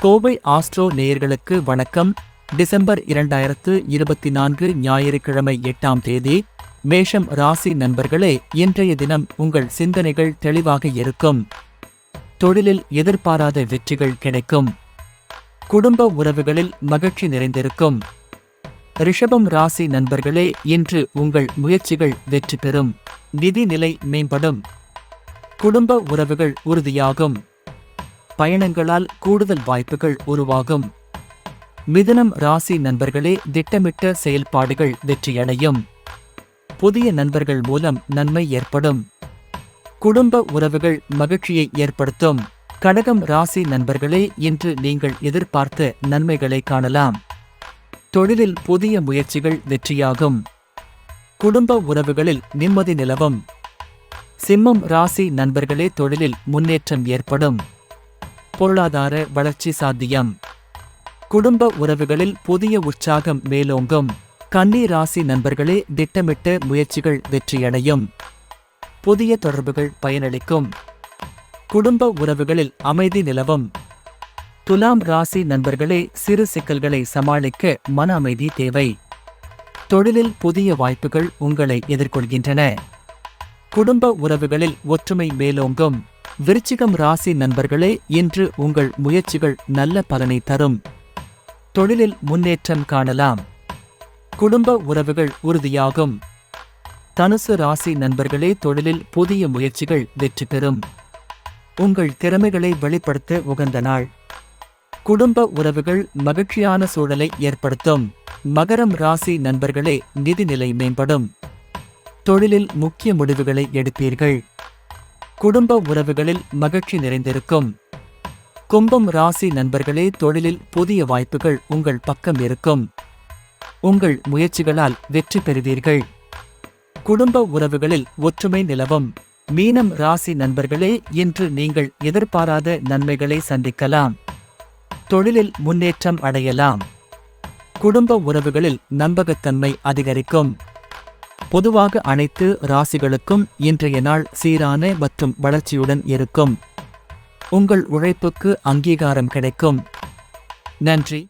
Kovai astro நேயர்களுக்கு வணக்கம். December இரண்டாயிரத்து இருபத்தி நான்கு ஞாயிற்றுக்கிழமை எட்டாம் தேதி மேஷம் ராசி நண்பர்களே இன்றைய தினம் உங்கள் சிந்தனைகள் தெளிவாக இருக்கும். தொழிலில் எதிர்பாராத வெற்றிகள் கிடைக்கும். குடும்ப உறவுகளில் மகிழ்ச்சி நிறைந்திருக்கும். ரிஷபம் ராசி நண்பர்களே இன்று உங்கள் முயற்சிகள் வெற்றி பெறும். நிதி நிலை மேம்படும். குடும்ப உறவுகள் உறுதியாகும். பயணங்களால் கூடுதல் வாய்ப்புகள் உருவாகும். மிதனம் ராசி நண்பர்களே திட்டமிட்ட செயல்பாடுகள் வெற்றியடையும். புதிய நண்பர்கள் மூலம் நன்மை ஏற்படும். குடும்ப உறவுகள் மகிழ்ச்சியை ஏற்படுத்தும். கடகம் ராசி நண்பர்களே இன்று நீங்கள் எதிர்பார்த்த நன்மைகளை காணலாம். தொழிலில் புதிய முயற்சிகள் வெற்றியாகும். குடும்ப உறவுகளில் நிம்மதி நிலவும். சிம்மம் ராசி நண்பர்களே தொழிலில் முன்னேற்றம் ஏற்படும். பொருளாதார வளர்ச்சி சாத்தியம். குடும்ப உறவுகளில் புதிய உற்சாகம் மேலோங்கும். கன்னி ராசி நண்பர்களே திட்டமிட்ட முயற்சிகள் வெற்றியடையும். புதிய தொடர்புகள் பயனளிக்கும். குடும்ப உறவுகளில் அமைதி நிலவும். துலாம் ராசி நண்பர்களே சிறு சிக்கல்களை சமாளிக்க மன அமைதி தேவை. தொழிலில் புதிய வாய்ப்புகள் உங்களை எதிர்கொள்கின்றன. குடும்ப உறவுகளில் ஒற்றுமை மேலோங்கும். விருச்சிகம் ராசி நண்பர்களே இன்று உங்கள் முயற்சிகள் நல்ல பலனை தரும். தொழிலில் முன்னேற்றம் காணலாம். குடும்ப உறவுகள் உறுதியாகும். தனுசு ராசி நண்பர்களே தொழிலில் புதிய முயற்சிகள் வெற்றி பெறும். உங்கள் திறமைகளை வெளிப்படுத்த உகந்த நாள். குடும்ப உறவுகள் மகிழ்ச்சியான சூழலை ஏற்படுத்தும். மகரம் ராசி நண்பர்களே நிதிநிலை மேம்படும். தொழிலில் முக்கிய முடிவுகளை எடுப்பீர்கள். குடும்ப உறவுகளில் மகிழ்ச்சி நிறைந்திருக்கும். கும்பம் ராசி நண்பர்களே தொழிலில் புதிய வாய்ப்புகள் உங்கள் பக்கம் இருக்கும். உங்கள் முயற்சிகளால் வெற்றி பெறுவீர்கள். குடும்ப உறவுகளில் ஒற்றுமை நிலவும். மீனம் ராசி நண்பர்களே இன்று நீங்கள் எதிர்பாராத நன்மைகளை சந்திக்கலாம். தொழிலில் முன்னேற்றம் அடையலாம். குடும்ப உறவுகளில் நம்பகத்தன்மை அதிகரிக்கும். பொதுவாக அனைத்து ராசிகளுக்கும் இன்றைய நாள் சீரான மற்றும் வளர்ச்சியுடன் இருக்கும். உங்கள் உழைப்புக்கு அங்கீகாரம் கிடைக்கும். நன்றி.